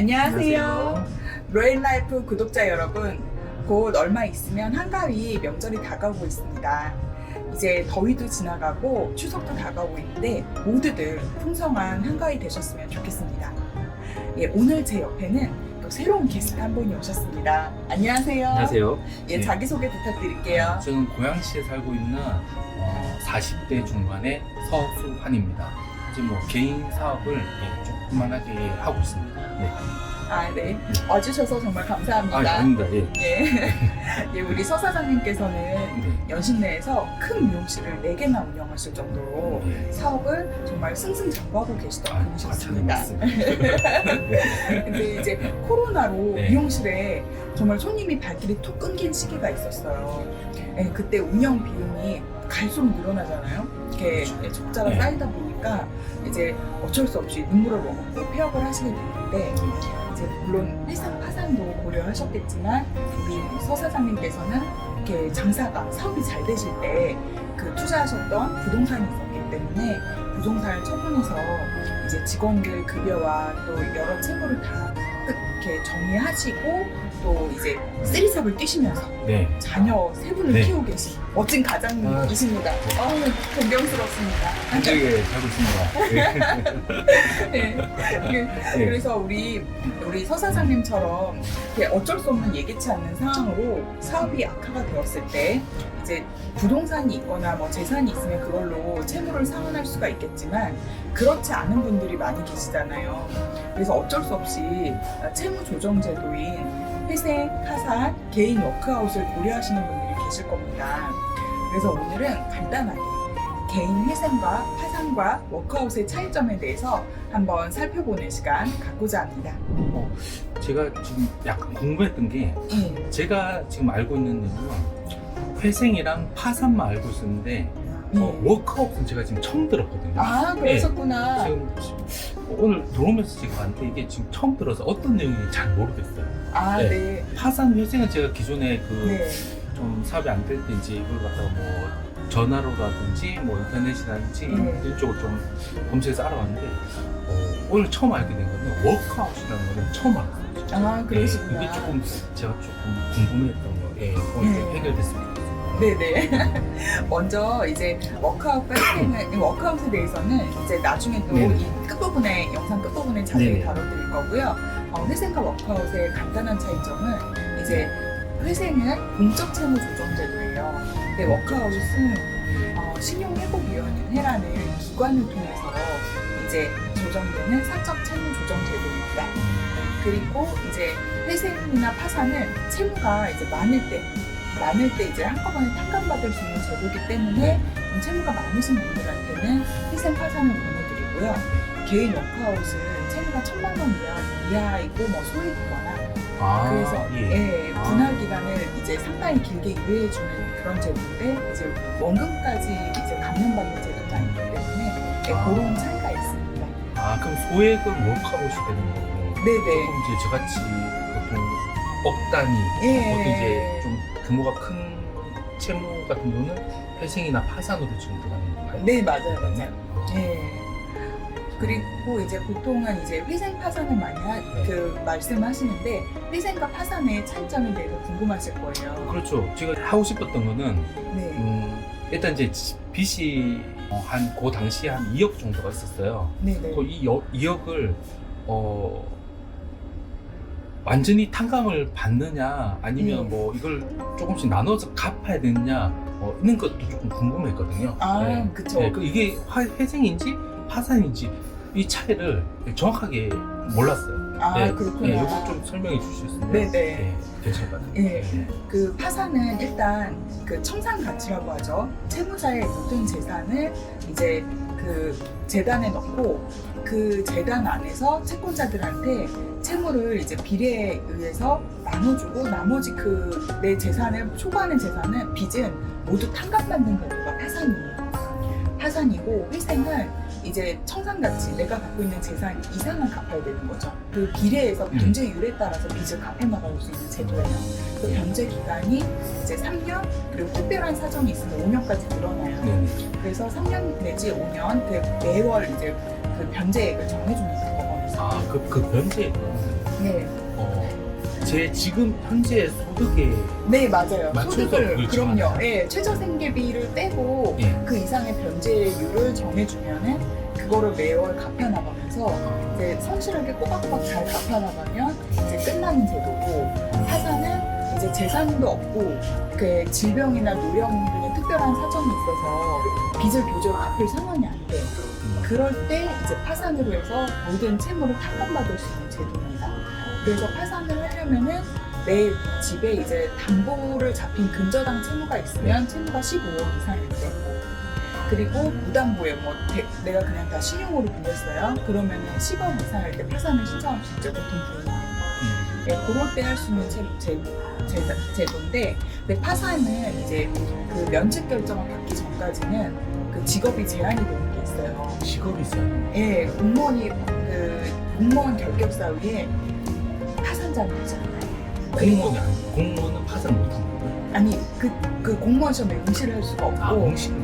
안녕하세요. 로엔라이프 구독자 여러분, 곧 얼마 있으면 한가위 명절이 다가오고 있습니다. 이제 더위도 지나가고 추석도 다가오고 있는데 모두들 풍성한 한가위 되셨으면 좋겠습니다. 예, 오늘 제 옆에는 또 새로운 게스트 한 분이 오셨습니다. 안녕하세요. 안녕하세요. 예, 네. 자기소개 부탁드릴게요. 저는 고양시에 살고 있는 어, 40대 중반의 서수환입니다. 이제 뭐 개인 사업을 예, 조 그만하게 하고 있습니다. 네. 아, 네. 와주셔서 정말 감사합니다. 아, 아닙니다. 예. 예. 예, 우리 서 사장님께서는 네. 연신내에서 큰 미용실을 4개나 운영하실 정도로 예. 사업을 정말 승승장구하고 계시던 아, 분이셨습니다. 네. 근데 이제 코로나로 네. 미용실에 정말 손님이 발길이 툭 끊긴 시기가 있었어요. 예, 그때 운영 비용이 갈수록 늘어나잖아요. 이렇게 그렇죠. 적자가 네. 쌓이다 보니 까 이제 어쩔 수 없이 눈물을 머금고 폐업을 하시게 됐는데 이제 물론 회사 파산도 고려하셨겠지만 우리 서 사장님께서는 이렇게 장사가 사업이 잘 되실 때 그 투자하셨던 부동산이 있었기 때문에 부동산을 처분해서 이제 직원들 급여와 또 여러 채무를 다 끝- 이렇게 정리하시고 또 이제 쓰리삽을 뛰시면서 네. 자녀 세 분을 네. 키우고 계신 멋진 가장님이십니다. 어우, 존경스럽습니다. 힘들게 살고 있습니다. 네. 그래서 우리 우리 서 사장님처럼 이렇게 어쩔 수 없는 예기치 않는 상황으로 사업이 악화가 되었을 때 이제 부동산이 있거나 뭐 재산이 있으면 그걸로 채무를 상환할 수가 있겠지만 그렇지 않은 분들이 많이 계시잖아요. 그래서 어쩔 수 없이 채무 조정 제도인 회생, 파산, 개인 워크아웃을 고려하시는 분들이 계실 겁니다. 그래서 오늘은 간단하게 개인 회생과 파산과 워크아웃의 차이점에 대해서 한번 살펴보는 시간 갖고자 합니다. 제가 지금 약간 궁금했던 게 예. 제가 지금 알고 있는 내용은 회생이랑 파산만 알고 있었는데 어, 예. 워크아웃은 제가 지금 처음 들었거든요. 아, 그러셨구나. 지금 오늘 들어오면서 제가 봤는데 이게 지금 처음 들어서 어떤 내용인지 잘 모르겠어요. 아, 네. 네. 파산 회생은 제가 기존에 그좀 네. 사업이 안 될 때 이제 이걸 갖다가 뭐 전화로라든지 뭐 인터넷이라든지 네. 이쪽을 좀 검색해서 알아봤는데 어, 오늘 처음 알게 된 건데 워크아웃이라는 거는 처음 알았어요. 아, 그러시구나. 네, 이게 조금 제가 조금 궁금했던 거, 예, 오늘 좀 네. 좋겠어요. 네네. 먼저 이제 워크아웃과 회생은, 워크아웃에 대해서는 이제 나중에 또 네네. 이 끝부분에, 영상 끝부분에 자세히 네네. 다뤄드릴 거고요. 어, 회생과 워크아웃의 간단한 차이점은 이제 회생은 공적 채무 조정 제도예요. 근데 워크아웃은 어, 신용회복위원회라는 기관을 통해서 이제 조정되는 사적 채무 조정 제도입니다. 그리고 이제 회생이나 파산은 채무가 이제 많을 때, 많을 때 이제 한꺼번에 탕감받을 수 있는 제도이기 때문에 좀 채무가 많으신 분들한테는 회생 파산을 권해드리고요. 개인 워크아웃은 채무가 천만 원 이하, 이하이고 뭐 소액이거나 아, 그래서 예. 예, 아. 분할 기간을 이제 상당히 길게 유예해 주는 그런 제도인데 이제 원금까지 이제 감면받는 제도는 아니기 때문에 예, 아. 그런 차이가 있습니다. 아, 그럼 소액은 워크아웃이 되는 거고 네네. 조금 이제 저같이 보통 억 단위 예. 보통 이제 좀 규모가 큰 채무 같은 경우는 회생이나 파산으로 지금 들어가는 건가요? 네 맞아요 맞아요. 아, 예. 그리고 이제 보통은 이제 회생 파산을 많이 하, 네. 그 말씀하시는데 회생과 파산의 차이점에 대해서 궁금하실 거예요. 그렇죠. 제가 하고 싶었던 거는 네. 음, 일단 이제 빚이 한 그 당시에 한 2억 정도가 있었어요. 네 네. 그 이 2억을 어 완전히 탕감을 받느냐 아니면 네. 뭐 이걸 조금씩 나눠서 갚아야 되느냐 어, 있는 것도 조금 궁금했거든요. 아 네. 그쵸. 네, 그 이게 화- 회생인지 파산인지 이 차이를 정확하게 몰랐어요. 아 네, 그렇구나. 네, 이거 좀 설명해 주실 수 있나요? 네네. 네, 괜찮을 것 같아요. 예. 네. 그 파산은 일단 그 청산 가치라고 하죠. 채무자의 모든 재산을 이제 그 재단에 넣고 그 재단 안에서 채권자들한테 채무를 이제 비례에 의해서 나눠주고 나머지 그 내 재산을 초과하는 재산은 빚은 모두 탕감받는 경우가 파산이에요. 파산이고 회생은 이제 청산가치 내가 갖고 있는 재산 이상을 갚아야 되는 거죠. 그 비례에서 음. 변제율에 따라서 빚을 갚해 나갈 수 있는 제도예요. 그 변제 기간이 이제 3년 그리고 특별한 사정이 있으면 5년까지 늘어나요. 네. 그래서 3년 내지 5년 그 매월 이제 그 변제액을 정해주는 있어요. 아, 그, 그 변제. 네. 어, 제 지금 현재 소득에 네, 맞아요. 맞춰서 소득을 그걸 그럼요. 정하나요? 예, 최저 생계비를 떼고 예. 그 이상의 변제율을 정해주면은 그거를 매월 갚아나가면서 이제 성실하게 꼬박꼬박 잘 갚아나가면 이제 끝나는 제도고 파산은 이제 재산도 없고 그 질병이나 노령 등의 특별한 사정이 있어서 빚을 도저히 갚을 상황이 안 돼요. 음, 그럴 때 이제 파산으로 해서 모든 채무를 탕감받을 수 있는 제도입니다. 그래서 파산을 하려면은 내 집에 이제 담보를 잡힌 근저당 채무가 있으면 채무가 15억 이상일 때 그리고 무담보에 뭐 대- 내가 그냥 다 신용으로 빌렸어요. 그러면은 10억 이상일 때 파산을 신청할 수 있죠. 보통 부인은. 음, 예, 그럴 때 할 수 있는 제, 제, 제, 제도인데 근데 파산은 이제 그 면책 결정을 받기 전까지는 그 직업이 제한이 되는 게 있어요. 직업이 있어요. 예, 공무원이 그 공무원 결격사 위에 않아요. 공무원이 아니고 공무원은 파산 거예요. 아니 그, 그 공무원 시험에 응시를 할 수가 없고 아, 공식.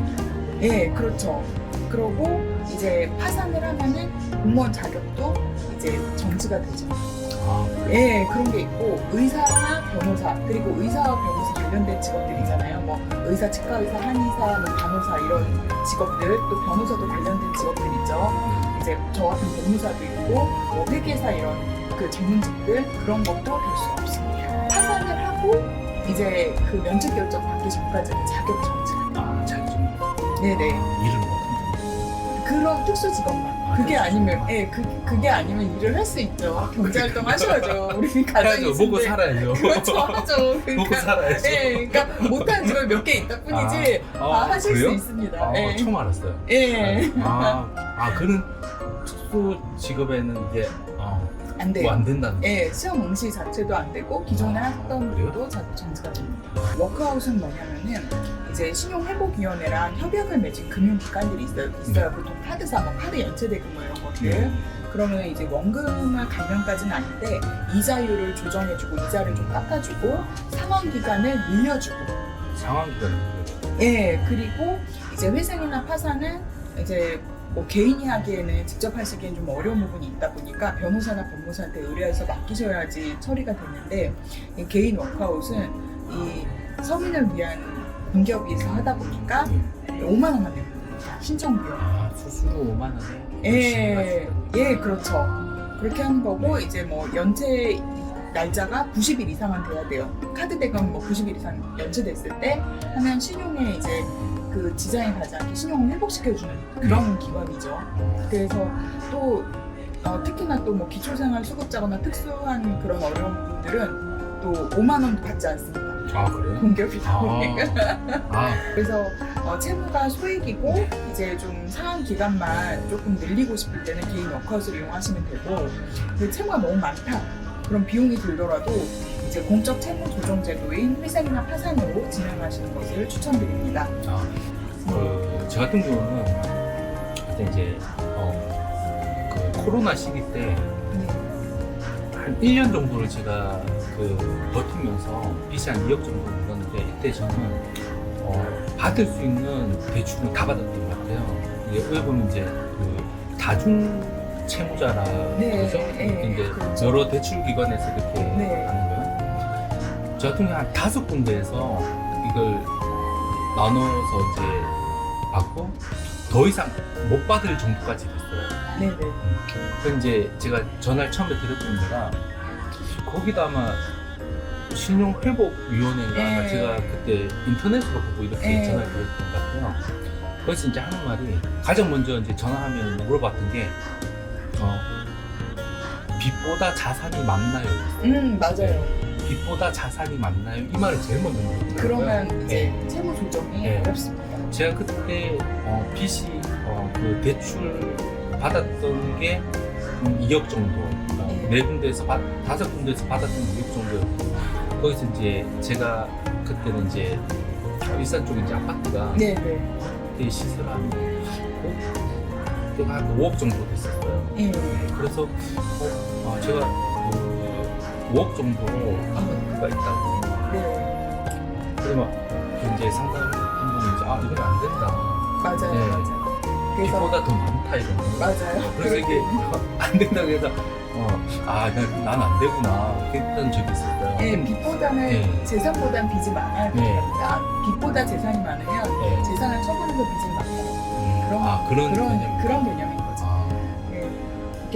예, 그렇죠. 그러고 이제 파산을 하면은 공무원 자격도 이제 정지가 되죠. 아, 그래요? 예, 그런 게 있고 의사나 변호사 그리고 의사와 변호사 관련된 직업들이잖아요. 뭐 의사, 치과 의사, 한의사, 뭐 간호사 이런 직업들 또 변호사도 관련된 직업들 있죠. 음, 이제 저 같은 변호사도 있고 뭐 회계사 이런 그 전문직들 그런 것도 될 수가 없습니다. 파산을 하고 이제 그 면책 결정 받기 전까지는 자격 정지가 아, 자격증. 네네 일을 못하는 그런 특수 직업만 아, 그게 아니면. 예 그, 그게 아니면 일을 할 수 있죠 아, 경제 활동 하셔야죠 우리 가정이. 먹고. 살아야죠. 그렇죠 하죠 먹고 그러니까 살아야죠. 예 그러니까 못하는 직업이 몇개 있다 뿐이지 아, 다 아, 하실 그래요? 수 있습니다 아, 예. 처음 알았어요. 예. 아, 아, 그런 특수 직업에는 이제 어, 안 돼요 뭐 안 된다는 거. 예, 시험 응시 자체도 안 되고 기존에 아, 했던 그래요? 것도 정지가 됩니다. 워크아웃은 뭐냐면은 이제 신용회복위원회랑 협약을 맺은 금융기관들이 있어요. 있어요. 보통 카드사, 뭐 카드 연체대금 뭐 이런 것들. 네. 그러면 이제 원금을 감면까지는 아닌데 이자율을 조정해주고 이자를 좀 깎아주고 상환 기간을 늘려주고. 상황 기간은 예, 그리고 이제 회생이나 파산은 이제 뭐 개인이 하기에는 직접 하시기엔 좀 어려운 부분이 있다 보니까 변호사나 법무사한테 의뢰해서 맡기셔야지 처리가 되는데 이 개인 워크아웃은 이 서민을 위한 공기업에서 하다 보니까 네. 5만 원만 내는 겁니다. 신청 비용. 아, 수수료 5만 원에 예, 예, 그렇죠. 그렇게 하는 거고 이제 뭐 연체 날짜가 90일 이상은 돼야 돼요. 카드 대금 뭐 90일 이상 연체됐을 때 하면 신용에 이제 그 가지 않게 신용을 회복시켜주는 그런 기관이죠. 그래서 또 어, 특히나 또 뭐 기초생활 수급자거나 특수한 그런 어려운 분들은 또 5만 원도 받지 않습니다. 아, 그래요? 공기업이다 보니까. 아, 아, 그래서 어, 채무가 소액이고 이제 좀 상환 기간만 조금 늘리고 싶을 때는 개인 워크아웃을 이용하시면 되고 근데 채무가 너무 많다 그럼 비용이 들더라도 이제 공적 채무 조정 제도인 회생이나 파산으로 진행하시는 것을 추천드립니다. 아, 그, 저 같은 경우는 그때 이제, 어, 그 코로나 시기 때 네. 한 1년 정도를 제가 그 버티면서 빚이 한 2억 정도 물었는데 이때 저는 어, 받을 수 있는 대출을 다 받았던 것 같아요. 이게 보면 이제 그 다중 채무자라 네, 그죠? 네, 이제 그렇죠. 여러 대출 기관에서 이렇게 네. 저 같은 경우 한 다섯 군데에서 이걸 나눠서 이제 받고 더 이상 못 받을 정도까지 됐어요. 네네. 그 이제 제가 전화를 처음에 드렸던 데가 거기도 아마 신용회복위원회인가 아마 네. 제가 그때 인터넷으로 보고 이렇게 네. 전화를 드렸던 것 같아요. 거기서 이제 하는 말이 가장 먼저 이제 전화하면 물어봤던 게 어, 빚보다 자산이 많나요? 음 맞아요. 빚보다 자산이 많나요? 이 말을 제일 먼저 물어보더라고요. 그러면 이제 네. 채무 조정이 네. 어렵습니다. 제가 그때 어, 빚이 어, 그 대출 받았던 게 음, 2억 정도 어, 네. 네 군데에서 받, 다섯 군데에서 받았던 게 2억 정도였고 거기서 이제 제가 그때는 이제 일산 쪽에 이제 아파트가 네 네. 그때 시세가 한 그때가 한 5억 정도 됐었어요. 예. 네, 그래서 어, 아, 제가 그 5억 정도 아파트가 있다고 네. 그러면 이제 상담한 분이 이제 아 이건 안 된다. 맞아요. 네. 맞아요. 그래서 빚보다 더 많다 이런 거. 맞아요. 그래서 이게 안 된다고 해서 어, 아, 난 안 되구나. 했던 적이 있었어요. 예, 빚보다는 네. 재산보단 빚이 많아야 네. 됩니다. 빚보다 재산이 많으면 네. 재산을 처분해서 빚을 많다. 음, 그런 아, 그런, 그런 개념이 그런. 아, 예.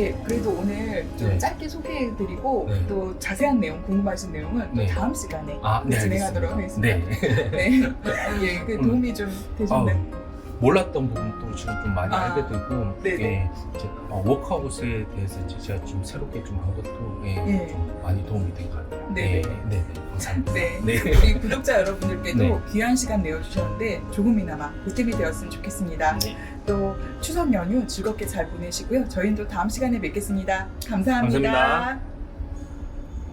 이렇게 그래도 오늘 좀 네. 짧게 소개해드리고 네. 또 자세한 내용 궁금하신 내용은 또 네. 다음 시간에 아, 네, 진행하도록 알겠습니다. 하겠습니다. 네. 네, 예, 그 음. 도움이 좀 되셨나요? 몰랐던 부분도 지금 좀 많이 아, 알게 되고, 네네. 예, 이제 어, 워크아웃에 대해서 이제 제가 좀 새롭게 좀 한 것도 예, 예. 좀 많이 도움이 된 것 같아요. 네네. 예, 네네. 감사합니다. 네. 네. 우리 구독자 여러분들께도 네. 귀한 시간 내어주셨는데 조금이나마 보탬이 되었으면 좋겠습니다. 네. 또 추석 연휴 즐겁게 잘 보내시고요. 저희는 또 다음 시간에 뵙겠습니다 감사합니다. 감사합니다.